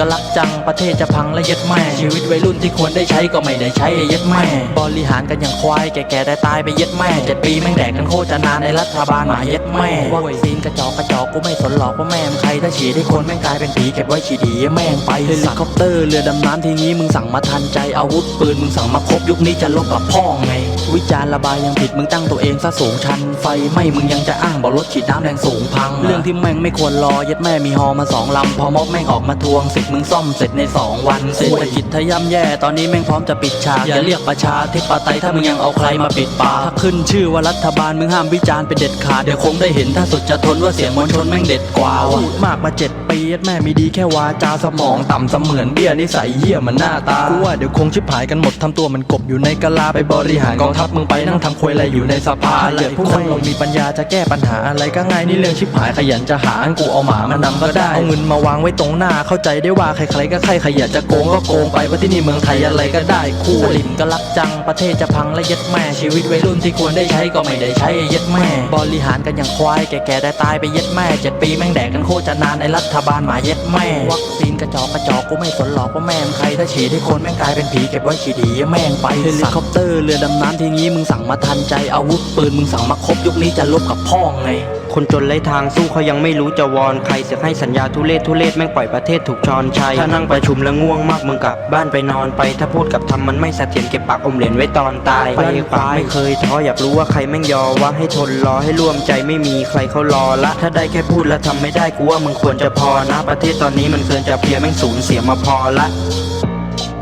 สลิมก็รักจังประเทศจะพังและเย็ดแม่ชีวิตวัยรุ่นที่ควรได้ใช้ก็ไม่ได้ใช้เย็ดแม่บริหารกันอย่างควายแก่ๆได้ตายไปเย็ดแม่เจ็ดปีแม่งแดกกันโคตรจะนานในรัฐบาลหมาเย็ดแม่วัคซีนกระจอกกระจอกกูไม่สนหรอกว่าแม่มใครถ้าฉีดให้คนแม่งกลายเป็นผีเก็บไว้ฉีดดีแม่งไปเฮลิคอปเตอร์เรือดำน้ำทีนี้มึงสั่งมาทันใจอาวุธปืนมึงสั่งมาครบยุคนี้จะลบกับพ่อไงวิจารณ์ระบายยังผิดมึงตั้งตัวเองซะสูงชันไฟไม่มึงยังจะอ้างบอกรถฉีดน้ำแรงสูงพัง เรื่องที่แม่งไม่ควรรอยัดแม่มีฮอมาสองลำพอม็อบแม่งออกมาทวงสิทมึงซ่อมเสร็จในสองวันเศรษฐกิจทะย่ำแย่ ตอนนี้แม่งพร้อมจะปิดฉากอย่าเรียกประชาธิปไตยถ้ามึงยังเอาใครมาปิดปากถ้าขึ้นชื่อว่ารัฐบาลมึงห้ามวิจารณ์เป็นเด็ดขาดเดี๋ยวคงได้เห็นถ้าสุดจะทนว่าเสียงมวลชนแม่งเด็ดกว่าว่ะพูดมากมาเจ็ดปียัดแม่มีดีแค่วาจาสมองต่ำเสมือนเบี้ยนิสัยเหี้ยเหมันหน้าตากูว่าเดี๋ยวคงชิบหายกันหมดทำตัวเหมันกบอยู่ในกะลาไปบริหารกองทัพมึงไปนั่งทำควยอะไรอยู่ในสภาเลยพวกคนเรามีปัญญาจะแก้ปัญหาอะไรก็ง่ายนี่เรื่องชิบหายขยันจะหาอันกูเอาหมามานำก็ได้เอาเงินมาวางไว้ตรงหน้าเข้าใจได้ว่าใครๆก็ใครขยันจะโกงก็โกงไปเพราะที่นี่เมืองไทยอะไรก็ได้คู่สลิมก็รักจังประเทศจะพังและเย็ดแม่ชีวิตวัยรุ่นที่ควรได้ใช้ก็ไม่ได้ใช้เย็ดแม่ บริหารกันอย่างควายแก่ๆได้ตายไปเย็ดแม่เจ็ดปีแม่งแดกกันโคตรจะนานในรัฐบาลหมาเย็ดแม่วัคซีนกระจอกกระจอกกูไม่สนหรอกว่าแม่งใครถ้าฉีดให้คนแม่งกลายเป็นผีเก็บไว้ฉีดดีแม่งไปเฮลิคอปเตอร์เรือดำน้ำทีนี้มึงสั่งมาทันใจอาวุธปืนมึงสั่งมาครบยุคนี้จะลบกับพ่อไง คนจนไร้ทางสู้เขายังไม่รู้จะวอนใครเสือกให้สัญญาทุเรศทุเรศแม่งปล่อยประเทศถูกชอนชัยถ้านั่งประชุมแล้วง่วงมากมึงกลับบ้านไปนอนไป ถ้าพูดกับทำมันไม่เสถียรเก็บปากอมเหรียญไว้ตอนตายไปขวาไม่เคยท้ออยากรู้ว่าใครแม่งยอว่าให้ทนรอให้ร่วมใจไม่มีใครเขารอละ ถ้าได้แค่พูดแล้วทำไม่ได้กูว่ามึงควรจะพอนะ ประเทศตอนนี้มันเกินจะเพียแม่งสูญเสียมาพอละ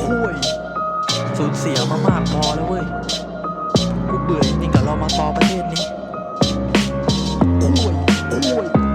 คุยสูญเสียมามากพอแล้วเว้ยกูเบื่อจริงกับเรามาต่อประเทศนี้ ยคุยคุย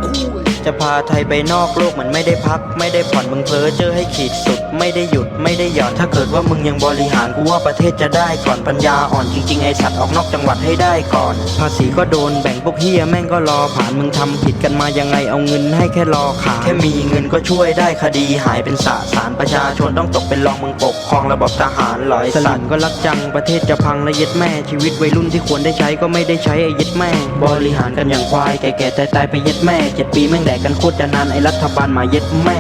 จะพาไทยไปนอกโลกมันไม่ได้พัก ไม่ได้ผ่อนมึงเพ้อเจอให้ขีดสุด ไม่ได้หยุดไม่ได้หย่อนถ้าเกิดว่ามึงยังบริหารกูว่าประเทศจะได้ก่อนปัญญาอ่อนจริงๆไอสัตว์ออกนอกจังหวัดให้ได้ก่อน ภาษีก็โดนแบ่งพวกเฮียแม่งก็รอผ่านมึงทำผิดกันมายังไงเอาเงินให้แค่รอขาแค่มีเงินก็ช่วยได้คดีหายเป็นสาสารประชาชนต้องตกเป็นรองมึงปกครองระบบทหารหลอยสัตว์ก็รักจังประเทศจะพังและเย็ดแม่ชีวิตวัยรุ่นที่ควรได้ใช้ก็ไม่ได้ใช้ไอ้เย็ดแม่ บริหารกันอย่างควายแก่ๆตายๆไปเย็ดแม่เจ็ดปีแม่งแดกกันโคตรจะนานไอ้รัฐบาลมาเย็ดแม่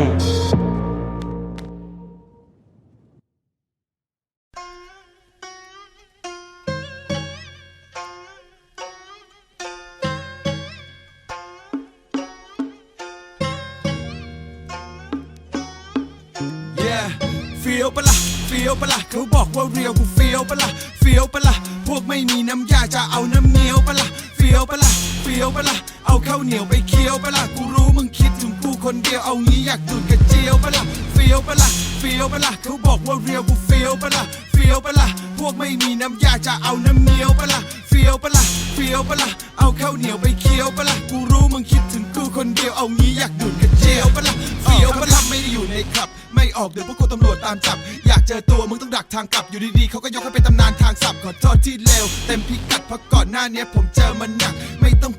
ละเขาบอกว่าเรียวกูเฟียวปะละเฟียวปะละพวกไม่มีน้ำยาจะเอาน้ำเหนียวปะละเฟียวปะละเฟียวปะละเอาข้าวเหนียวไปเคี้ยวปะละกูรู้มึงคิดถึงกูคนเดียวเอางี้อยากดูดกระเจียวปะละเฟียวปะละไม่ได้อยู่ในคลับ ไม่ออกเดี๋ยวพวกกูตำรวจตามจับ อยากเจอตัวมึงต้องดักทางกลับอยู่ดีๆเขาก็ยกให้เป็นตำนานทางสับขอโทษที่เลวเต็มพิกัดเพราะก่อนหน้านี้ผมเจอมันหนักไม่ต้อง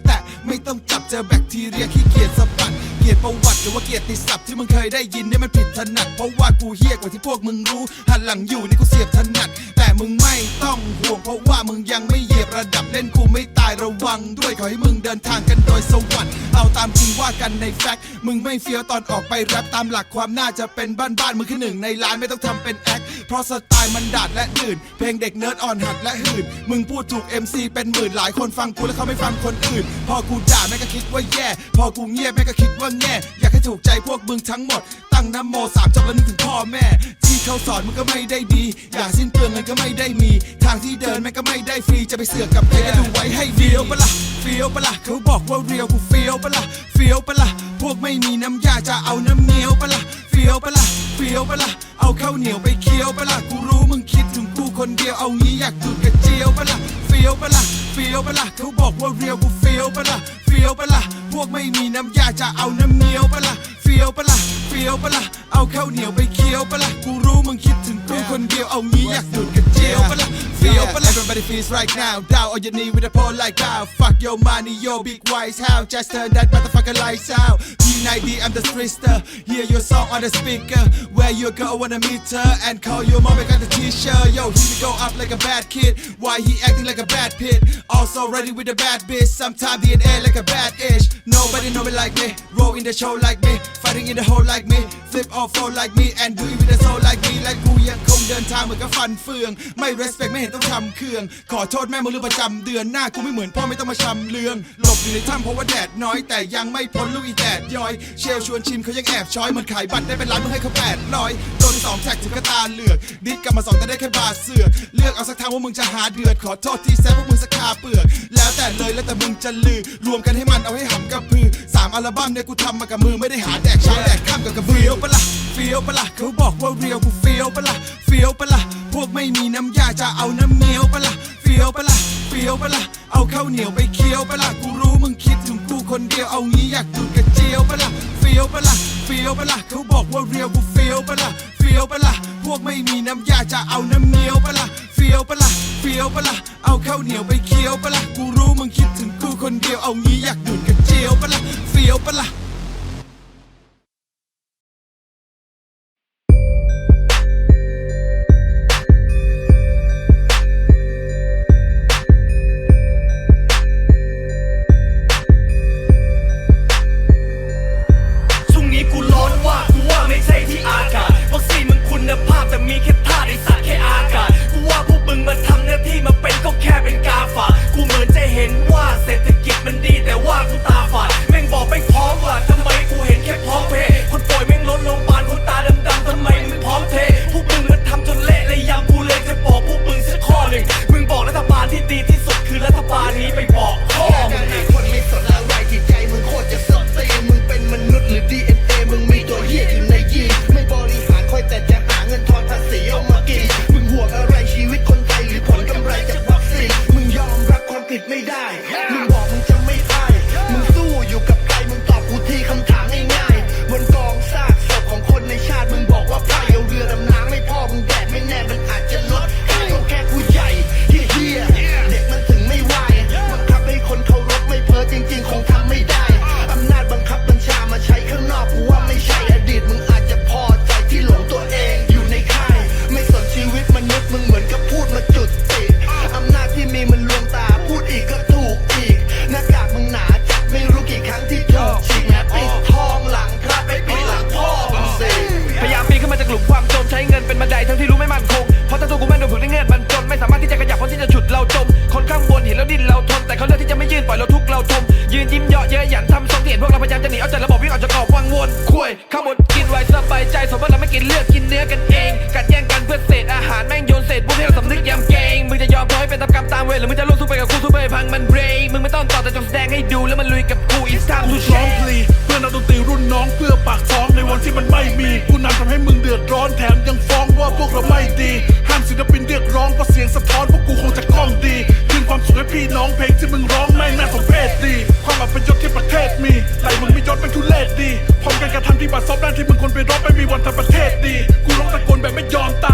ไม่ต้องจับเจอแบคทีเรียขี้เกียจสะบัดเกียรติประวัติหรือว่าเกียรติศัพท์ที่มึงเคยได้ยินเนี่ยมันผิดถนัดเพราะว่ากูเฮี้ยกว่าที่พวกมึงรู้หันหลังอยู่นี่กูเสียบถนัดแต่ มึงไม่ต้องห่วงเพราะว่ามึงยังไม่เหยียบระดับเล่นกูไม่ตายระวังด้วยขอให้มึงเดินทางกันโดยสวัสดิ์เอาตามจริงว่ากันในแฟกต์มึงไม่เฟี้ยวตอนออกไปแรปตามหลักความน่าจะเป็นบ้านๆมึงคือหนึ่งในล้านไม่ต้องทำเป็นแอคเพราะสไตล์มันดาดและดื่น เพลงเด็กเนิร์ดอ่อนหัดและหื่นมึงพูดถูก MC เป็นหมื่นหลายคนฟังกูแล้วเขาไม่ฟังคนอื่น พอกูด่าแม่ก็คิดว่าแย่ พอกูเงียบแม่ก็คิดว่าแง่อยากให้ถูกใจพวกมึงทั้งหมด ตั้งน้ำโมสามจบแล้วนึกถึงพ่อแม่ ที่เขาสอนมึงก็ไม่ได้ดี อย่าสิ้นเปลืองเงินก็ไม่ได้มี ทางที่เดินแม่งก็ไม่ได้ฟรีจะไปเสือกกับเพลงก็ดูไว้ให้เฟียวปะละ่ะเฟียวปะละ่ะเขาบอกว่าเรียวกูเฟียวปะละ่ะเฟียวปะละ่ะพวกไม่มีน้ำยาจะเอาน้ำเหนียวปะละ่ะเฟียวปะละ่ะเฟียวปะละ่ะเอาข้าวเหนียวไปเคี้ยวปะละ่ะกูรู้มึงคิดถึงกูคนเดียวเอางี้อยากดูดกระเจียวปะละ่ะเฟียวปะละ่ะเฟียวปะละ่ะเขาบอกว่าเรียวกูเฟียวปะละ่ะเฟียวปะละ่ะพวกไม่มีน้ำยาจะเอาน้ำเหนียวปะละ่ะ ฟียวปะละ่ะเฟียวปะละ่ะเอาข้าวเหนียวไปเคี้ยวปะละ่ะกูรู้มึงคิดถึงกูคนเดียวเอางี้อยากดูดกระเจียวปะละ่ะเฟียวปะละ่ะ Everybody feels right now down on your knee with a pole like wow Fuck your money yo big wise how just turn that motherfucker lights out P90, I'm the streetster. Hear your song on the speaker. Where you go, wanna meet her and call your mom. I got the t-shirt. Yo, he go up like a bad kid. Why he acting like a bad pit? Also ready with a bad bitch. Sometimes DNA like a bad ish. Nobody know me like me. Roll in the show like me. Fighting in the hole like me. Flip off flow like me. And do it with a soul like me. Like กูยังคงเดินทางเหมือนกับฟันเฟือง ไม่ respect ไม่เห็นต้องทำเครื่อง ขอโทษแม่มึงเรื่องประจำเดือนหน้ากูไม่เหมือนพ่อไม่ต้องมาชำเลือง หลบอยู่ในถ้ำเพราะว่าแดดน้อยแต่ยังไม่พ้นลูกอีแดดย้อยเชลชวนชิมเขายังแอบช้อยเหมือนขายบัตรได้เป็นล้านมึงให้เขาแปดร้อยโดนสองแท็กถึงกระตาเหลือกดิดกลับมาสองแต่ได้แค่บาทเสือกเลือกเอาสักทางว่ามึงจะหาเดือดขอโทษที่แซะพวกมึงสักคาเปลือกแล้วแต่เลยแล้วแต่มึงจะลือ รวมกันให้มันเอาให้หำกับพือสามอัลบั้มเนี่ยกูทำมากับมือไม่ได้หาแดกเช้าแดกค่ำกับกระเบียวปะละ่ะเฟียวปะละ่ะเขาบอกว่าเรียวกูเฟียวปะละ่ะเฟียวปะละ่ะ พวกไม่มีน้ำยาจะเอาน้ำเงี้ยวปะละ่ะเฟียวปะละ่ะเฟียวปะละ่ะเอาข้าวเหนียวไปเคี้ยวปะละ่ะกูรู้มึงคิดถึงกูคนเดียวเอางี้อยากดูดกระเจียวปะละ่ะเฟียวปะละ่ะเฟียวปะละ่ะเขาบอกว่าเรียวกูเฟียวปะละ่ะเฟียวปะละ่ะพวกไม่มีน้ำยาจะเอาน้ำเงี้ยวปะละ่ะเฟียวปะละ่ะเฟียวปะละ่ะเอาข้าวเหนียวไปเคี้ยวปะละ่ะกูรู้มึงคิดถึงกูคนเดียวเอางี้อยากดูดกระเจียวปะละ่ะเฟียวปะละ่ะ เลือกกินเนื้อกันเอง กัดแย่งกันเพื่อเศษอาหารแม่งโยนเศษพวกที่เราสำนึกยำเกรงมึงจะยอมพอให้เป็นตามกรรมตามเวรหรือมึงจะร่วมสู้ไปกับกูสู้ไปพังมันเบรกมึงไม่ต้องต่อแต่จงแสดงให้ดูแล้วมันลุยกับกู it's time กู to ร้องพลงเพื่อนนักดนตรีรุ่นน้องเพื่อปากท้องในวันที่มันไม่มีกูนำทำให้มึงเดือดร้อนแถมยังฟ้องว่าพวกเราไม่ดีห้ามศิลปินเรียกร้องเพราะเสียงสะท้อนพวกกูคงจะกล้องดีคืนความสุขให้พี่น้องเพลงที่มึง การกระทำที่บาดซบด้านที่มึงคนไปรบไม่มีวันทำประเทศดี กูร้องตะโกนแบบไม่ยอมตาย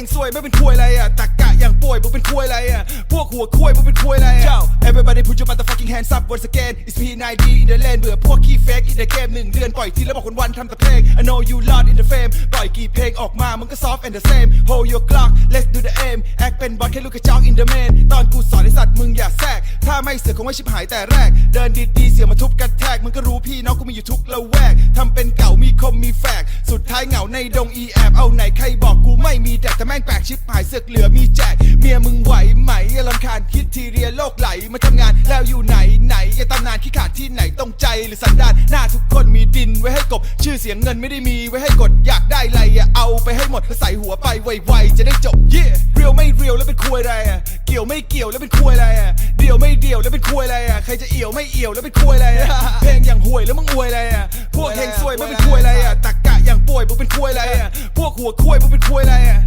งซวยไม่เป็นคุยอะไรอะตัก อย่างป่วยมึงเป็นคุยอะไรอะพวกหัวคุยมึงเป็นคุยอะไรอะ Yo everybody put your motherfucking hands up once again It's P90 in the lane เบื่อพวกขี้เฟก in the game หนึ่งเดือนปล่อยทีแล้วบอกคนวันทำแต่เพลง I know you lot in the fame ปล่อยกี่เพลงออกมามึงก็ soft and the same Hold your clock let's do the aim แอคเป็นบอลแค่ลูกกระจอก in the main ตอนกูสอนไอสัตว์มึงอย่าแทรกถ้าไม่เสือกคงไม่ชิบหายแต่แรก เดินดีๆเสียมาทุบกันแทกมึงก็รู้พี่น้องกูมีอยู่ทุกละแวกทำเป็นเก่ามีคมมีแฝกสุดท้ายเหงาในดงอีแอบเอาไหนใครบอกกูไม่มีแดกแต่แม่งแปลกชิบหายเสือกเหลือมีแจกเมียมึงไหวไหมอย่าลำคาญคิดทีเรียโลกไหลมาทำงานแล้วอยู่ไหนไหนอย่าตำนานขี้ขาดที่ไหนต้องใจหรือสันดานหน้าทุกคนมีดินไว้ให้กบ ชื่อเสียงเงินไม่ได้มีไว้ให้กดอยากได้ไรอย่าเอาไปให้หมดใส่หัวไปไวๆจะได้จบ yeah เรียวไม่เรียวแล้วเป็นคุยอะไรอะเกี่ยวไม่เกี่ยวแล้วเป็นคุยอะไรอะเดี่ยวไม่เดี่ยวแล้วเป็นคุยอะไรอะใครจะเอี่ยวไม่เอี่ยวแล้วเป็นคุยอะไรอะเพลงอย่างห่วยแล้วมึงอวยอะไรอะพวกเฮงซวยไม่เป็นคุยอะไรอะตักกะอย่างป่วยมึงเป็นคุยอะไรอะพวกหัวคุยมึงเป็นคุยอะไรอะ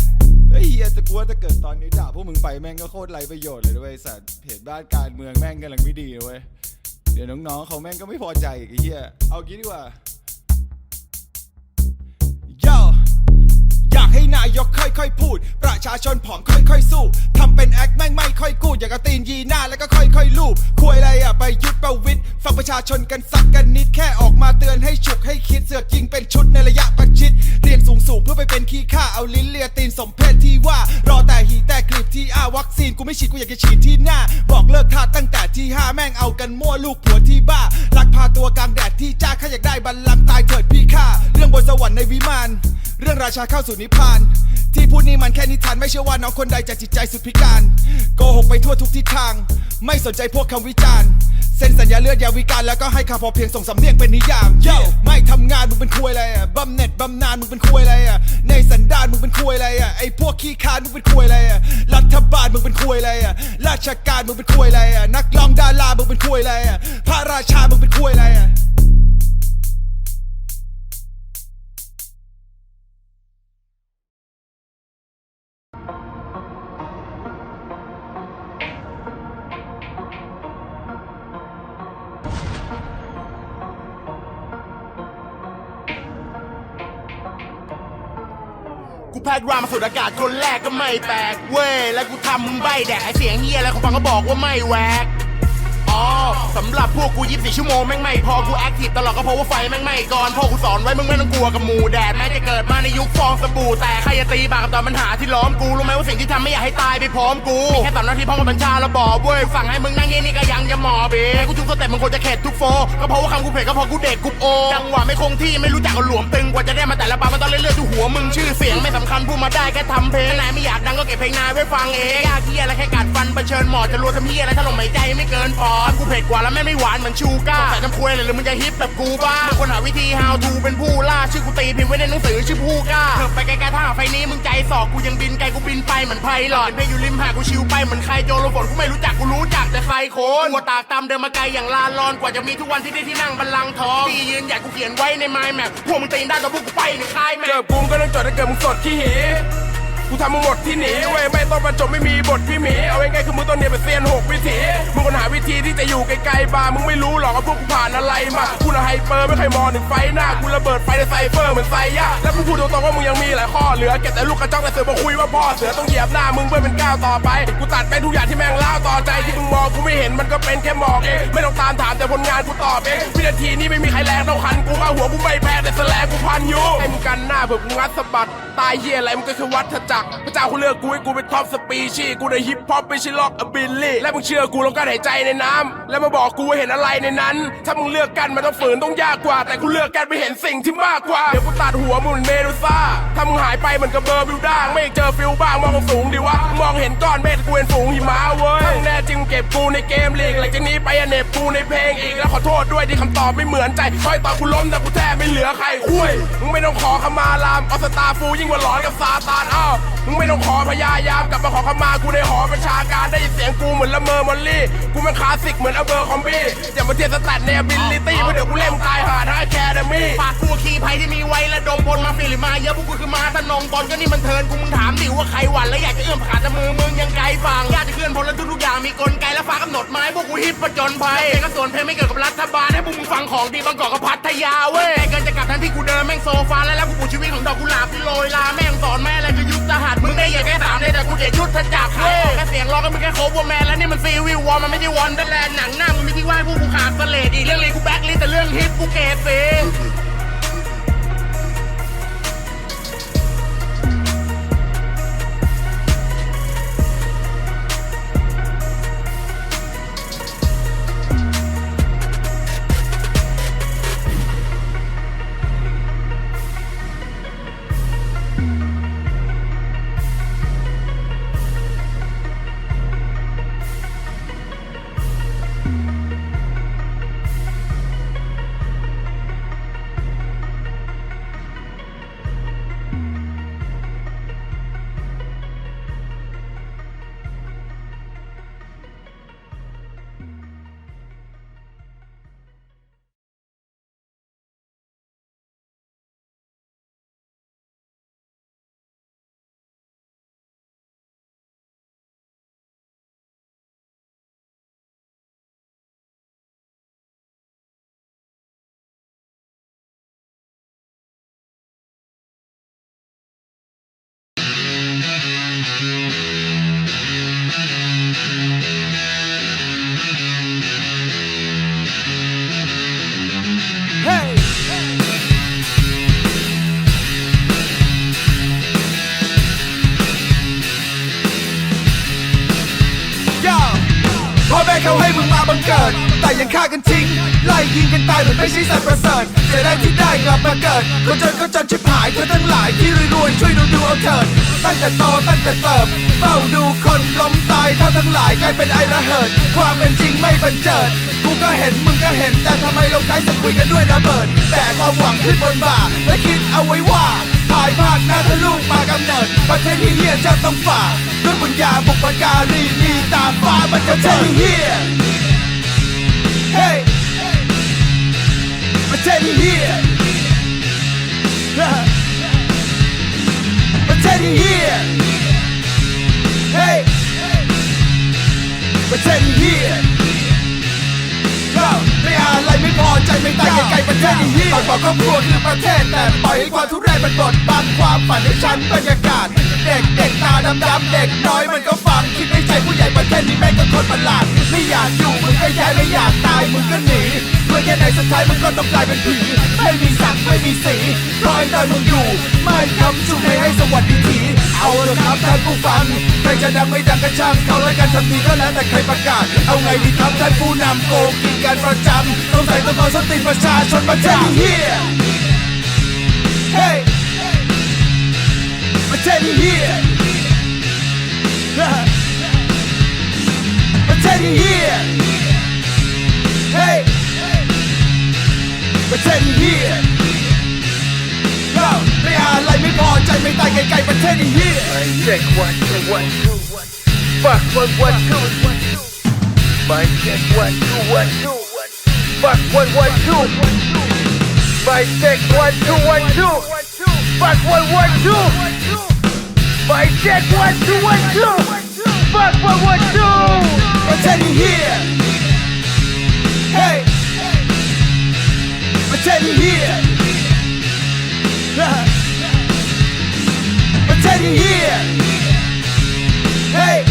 เฮยเหียแต่กูว่าถ้าเกิดตอนนี้ด่าพวกมึงไปแม่งก็โคตรไรประโยชน์เลยด้วยสัตว์เหตุบ้านการเมืองแม่งกำลังไม่ดีนะเว้ยเดี๋ยวน้องๆเขาแม่งก็ไม่พอใจอีกไอ้เฮียเอางี้ดีกว่า Yo อยากให้นายกค่อยๆพูด ประชาชนผอมค่อยๆสู้ทำเป็นแอคแม่งไม่ค่อยกูดอยากกระตีนยีหน้าแล้วก็ค่อยๆลูบคุยอะไรอะไปยุดประ วิทย์ฟังประชาชนกันสักกันนิดแค่ออกมาเตือนให้ฉุกให้คิดเสือกยิงเป็นชุดในระยะประชิด เรียนสูงสูงเพื่อไปเป็นขี้ข้าเอาลิ้นเลียตีนสมเพศที่ว่ารอแต่หีแต่กลีบที่อ้าวัคซีนกูไม่ฉีดกูอยากจะฉีดที่หน้า บอกเลิกทาตั้งแต่ที่ห้าแม่งเอากันมั่วลูกผัวที่บ้าลักพาตัวกลางแดดที่จ้าข้าอยากได้บัลลังก์ตายเถิดพี่ข้าเรื่องบนสวรรค์ในวิมาน เรื่องราชาเข้าสู่นิพพาน ที่พูดนี่มันแค่นิทานไม่เชื่อว่าน้องคนใดจะจิตใจสุดพิการ โกหกไปทั่วทุกทิศทาง ไม่สนใจพวกคำวิจารณ์เซ็นสัญญาเลือดยาวิการแล้วก็ให้ข่าวพอเพียงส่งสำเนียงเป็นนิยามเย้ไม่ทำงานมึงเป็นคุยอะไรอะบำเหน็จบำนาญมึงเป็นคุยอะไรอะในสันดานมึงเป็นคุยอะไรอะไอพวกขี้คานมึงเป็นคุยอะไรอะรัฐบาลมึงเป็นคุยอะไรอะราชการมึงเป็นคุยอะไรอะนักร้องดารามึงเป็นคุยอะไรอะพระราชามึงเป็นคุยอะไรอะ ดรามาสุดอากาศคนแรกก็ไม่แปลกเว้ยแล้วกูทำมึงใบแดกไอเสียงเฮียอะไรของฟังก็บอกว่าไม่แวก อ๋อสำหรับพวกกู24ชั่วโมงแม่งไม่พอกูแอคทีฟตลอดก็เพราะว่าไฟแม่งไม่ก่อนพ่อกูสอนไว้มึงไม่ต้องกลัวกับหมูแดดแม้จะเกิดมาในยุคฟองสบู่แต่ใครจะตีบากกับตอนปัญหาที่ล้อมกูรู้ไหมว่าสิ่งที่ทำไม่อยากให้ตายไปพร้อมกูมีแค่สามนาที่พ่อมาบัญชาแล้วบอกเว้ยสั่งให้มึงนั่งเย็นนี่ก็ยังจะหมอเบกูทุกสเต็ปมึงควรจะเข็ดทุกโฟก็เพราะว่าคำกูเผ็ดก็เพราะกูเด็กกูโอจังหวะไม่คงที่ไม่รู้จักหลวมตึงกว่าจะได้มาแต่ละบาร์มันต้องเลื่อนๆดูหัวมึงชื่อเสียงไม่สำคัญพูดมาได้แค่ทำเพลงนายไม่อยากดังก็เก็บเพลงนายไว้ฟังเองยากเฮียอะไรแค่กัดฟันเผชิญหมอจะรัวทำเฮียอะไรถ้าลมหายใจไม่เกินพอกูเผ็ดกว่าแล้วแม่ไม่หวานเหมือนชูก้าใส่น้ำควยเลยหรือมึงจะฮิปแบบกูบ้าควรหาวิธี how to เป็นผู้ล่า ชื่อกูตีพิมพ์ไว้ในหนังสือชื่อผู้กล้าเถิบไปไกลๆถ้าหาไฟนี้มึงใจสอกกูยังบินไกลกูบินไปเหมือนไพลอตเป็นเพลงอยู่ริมหาดกูชิวไปเหมือนใครโจรฝนกูไม่รู้จักกูรู้จักแต่ใครโคนกูตากตามเดินมาไกลอย่างลาลอนกว่าจะมีทุกวันที่ได้ที่นั่งบัลลังก์ทองที่ยืนหยัดกูเขียนไว้ในไมล์แมพพวกมึงตีนได้แต่พวกกูไปในค่ายแมเจอกูก็ต้องจอดถ้าเกิดมึงสดขี้หี กูทำมึงหมดที่หนีเว้ยไม่ต้องประจบไม่มีบทพี่หมี เอาง่ายๆคือมึงต้องเรียเป็นเซียนหกวิถี มึงควรหาวิธีที่จะอยู่ไกลๆบาร์มึงไม่รู้หรอกว่าพวกกูผ่านอะไรมากูนะไฮเปอร์ไม่เคยมองถึงไฟหน้ากูระเบิดไฟในไซเฟอร์เหมือนไซย่าแล้วกูพูดตรงๆว่ามึงยังมีหลายข้อเหลือเก็บแต่ลูกกระจอกแต่เสือมาคุยว่าพ่อเสือต้องเหยียบหน้ามึงเพื่อเป็นก้าวต่อไปกูตัดไปทุกอย่างที่แม่งเล่าต่อใจที่มึงมองกูไม่เห็นมันก็เป็นแค่หมอกเองไม่ต้องตามถามแต่ผลงานกูตอบเองวินาทีนี้ไม่มีใครแรงเท่าคันกูเอาหัวกูไม่แพ้แต่แสลงกูพันอยู่ให้มึงกันหน้าเผื่อกูงัดสะบัด ตายเหี้ยอะไรมึงก็คือวัฏจักรพระเจ้ากูเลือกกูให้กูเป็นท็อปสปีชีกูในฮิปฮอปไม่ใช่ล็อกอบิลลี่และมึงเชื่อกูลงการหายใจในน้ำแล้วมาบอกกูว่าเห็นอะไรในนั้น ถ้ามึงเลือกกันมันต้องฝืนต้องยากกว่า แต่กูเลือกกันไปเห็นสิ่งที่มากกว่าเดี๋ยวกูตัดหัวมึงเหมือนเมดูซ่าถ้ามึงหายไปเหมือนกับเบอร์บิวด้างไม่เจอฟิลบ้างมองสูงดีวะมองเห็นก้อนเมฆกูเห็นฝูงหิมะเว้ยทั้งแน่จริงเก็บกูในเกมลีกหลังจากนี้ไปอเนบกูในเพลงอีกแล้วขอโทษด้วยที่คำตอบไม่เหมือนใจคอยตอบกูล้มแต่กูแทบไม่เหลือใครคุยมึงไม่ต้องขอขมาลามออสตาฟูยยิ่งกว่าหลอนกับซาตานอ้าวมึงไม่ต้องขอพยายามกลับมาขอขมากูในหอประชาการได้ยินเสียงกูเหมือนละเมอมอลลี่ กูมันคลาสสิกเหมือนอเบอร์คอมบี้อย่ามาเทียบสแตทในอบิลิตี้เพราะเดี๋ยวกูเล่มตายหาทั้งแคดมี่ปากกูขี่ภัยที่มีไว้ระดมพลมาฟิหรือมาเยอะพวกกูคือมาตะนงบอลก็นี่มันเทินกูมึงถามดิว่าใครหวั่นแล้วอยากจะเอื้อมขาแต่มือมึงยังไกลฟังอยากจะเคลื่อนพลแล้วทุกๆอย่างมีกลไกและฟ้ากำหนดไม้พวกกูฮิตประจนภัยเพลงก็ส่วนเพลงไม่เกี่ยวกับรัฐบาลให้พวกมึงฟังของดีบางกอกกับพัทยาเว้ยไกลเกินจะกลับทันที่กูเดินแม่งโซฟาแล้วแล้วกูปูชีวิตของดอกกุหลาบที่โรยลาแม่งสอนแม่อะไรคือยุทธหัส มึงได้อย่างแค่สามเลยแต่กูเด็ดยุทะจักรเว้ยแค่เสียงร้องก็มึงแค่โคเวอร์แมนแล้วนี่มันซีวิววอลมันไม่ใช่วอนเดอร์แลนด์หนังหน้ามึงมีที่ไหว้พวกกูขาดสลดอีกเรื่องเลีกูแบ็คลิสแต่เรื่องฮิปกูเกตเฟ คนจนก็จนชิบหายเธอทั้งหลายที่รวยๆช่วยดูดูเอาเถิดตั้งแต่โตตั้งแต่เติบเฝ้าดูคนล้มตายเท่าทั้งหลายกลายเป็นไอระเหิดความเป็นจริงไม่บันเจิดกูก็เห็นมึงก็เห็นแต่ทำไมลงท้ายสคุยกันด้วยระเบิดแต่ความหวังขึ้นบนบ่าและคิดเอาไว้ว่าภายภาคหน้าถ้าลูกมากำเนิดประเทศที่เฮียจะต้องฝ่าด้วยบุญญาบุปการีมีตาฟ้ามันจะเท่เฮียเฮ้ยประเทศที่เฮียประเทศที่เฮียเฮ้ยประเทศที่เฮียไม่อะไรไม่พอใจไม่ตายไกลๆประเทศนี้ที่บอกครอบครัวคือประเทศแต่ปล่อยให้ความทุเรศมันบดบังความฝันในชั้นบรรยากาศ เด็กเด็กตาดำดำๆเด็กน้อยมันก็ฟังคิดใน ใจผู้ใหญ่ประเทศนี้แม่งก็คนประหลาดไม่อยากอยู่มึงก็ย้ายไม่อยากตายมึงก็หนีเพื่อแค่ไหนสุดท้ายมึงก็ต้องกลายเป็นผีไม่มีสักไม่มีสีคอยตอนมึงอยู่ ไม่คำชูไม่ให้สวัสดีทีเอาเถอะครับท่านผู้ฟังใครจะดังไม่ดังก็ช่างเขาและกันทำดีก็แล้วแต่ใครประกาศ เอาไงดีครับท่านผู้นำโกงกินกันประจำต้องใส่ต้องคอยสติประชาชนประเทศเฮียเฮ้ยประเทศนี้เฮีย ประเทศนี้เฮียเฮ้ยประเทศนี้เฮียไม่อะไรไม่พอใจไม่ตายไกลๆประเทศนี้เฮีย check one two one two fuck one one two my check one two one two fuck one one two my check one two one two fuck one one two my check one two one two fuck one one two ประเทศนี้เฮียเฮ้ยป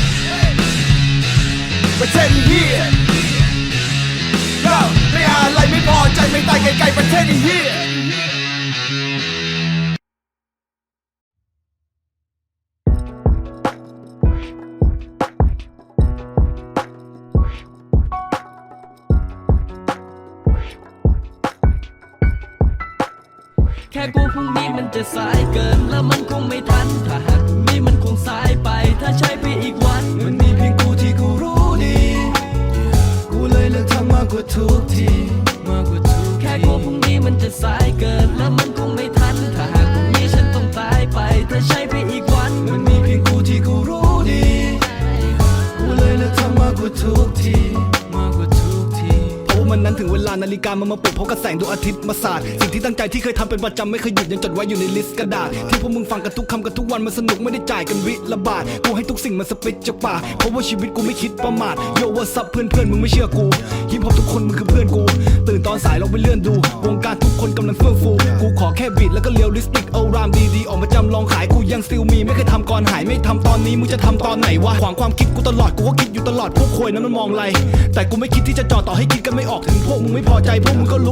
การมันมาปลุกเพราะกระแสงดวงอาทิตย์มาสาดสิ่งที่ตั้งใจที่เคยทำเป็นประจำไม่เคยหยุดยังจดไว้อยู่ในลิสต์กระดาษที่พวกมึงฟังกันทุกคำกันทุกวันมันสนุกไม่ได้จ่ายกันวิละบาทกูให้ทุกสิ่งมันสปิดจากปากเพราะว่าชีวิตกูไม่คิดประมาทโยว่าซับเพื่อนเพื่อนมึงไม่เชื่อกูฮิปฮอปทุกคนมึงคือเพื่อนกู ตื่นตอนสายลองไปเลื่อนดู วงการทุก คนกำลังเฟื่องฟู กูขอแค่บีดแล้วก็เลียวลิสติกเอารามดีๆ ออกมาจำลองขายกูยังซิลมี ไม่เคยทำก่อนหายไม่ทำตอนนี้มึงจะทำตอนไหนวะขวางความคิดกูตลอดกูก็คิดอยู่ตลอดพวกควยนั้นมันมองไร แต่กูไม่คิดที่จะจอดต่อให้คิดกันไม่ออกถึงพวกมึงไม่พอใจพวกมึงก็รู้